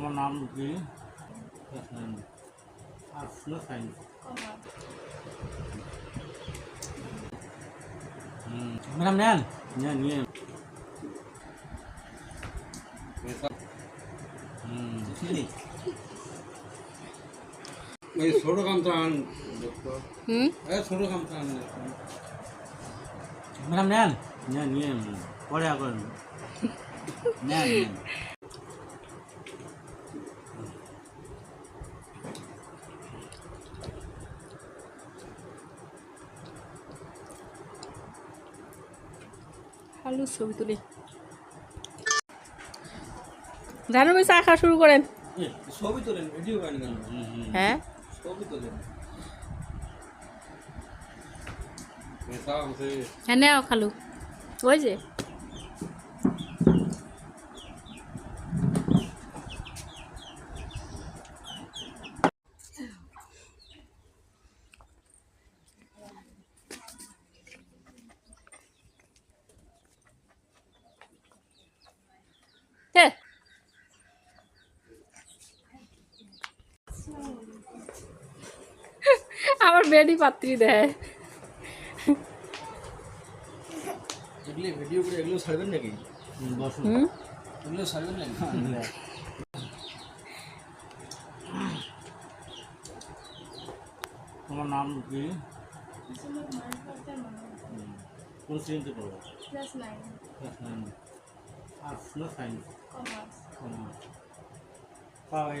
তোমার নাম কি? আর্টস না সায়েন্স ম্যাডাম নেন। নেন নিয়ে। এই ছোট কামটা আন হুম? এই ছোট কামটা আন ম্যাডাম নেন। নেন নিয়ে। পরে আবার। নেন নেন আলু ছবি তুলি। জানো ভাই চা খাওয়া শুরু করেন। ছবি তোলেন ভিডিও হ্যাঁ? ছবি তোলেন। হ্যাঁ নেও খালু। ওই যে হ্যাঁ আমার বেডি পাত্রী দেয়। এগুলো ভিডিও করে এগুলো ছাড়বেন নাকি? হুম, বসুন হুম? এগুলো ছাড়বেন নাকি? তোমার নাম কি? হুম, কোন শ্রেণীতে পড়ো? Class nine class nine arts না সায়েন্স কমার্স কমার্স পাওয়াই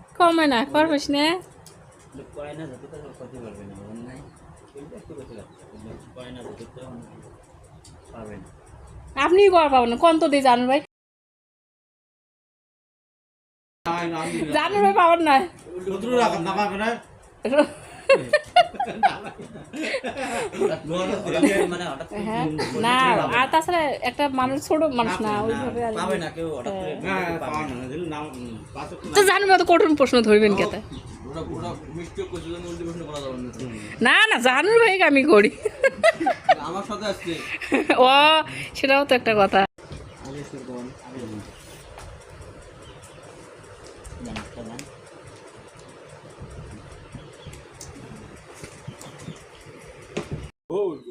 কমে না করবিস না? আপনি কর পাবেন না কোন তো দিয়ে জানু ভাই? জানু ভাই পাবেন না না হ্যাঁ না আর তাছাড়া একটা মানুষ ছোট মানুষ না ওইভাবে তো তো কঠিন প্রশ্ন ধরবেন কেতে না। না না জানুর ভাই আমি করি। আমার সাথে আসছে। ও সেটাও তো একটা কথা। শুরু করুন আগে ও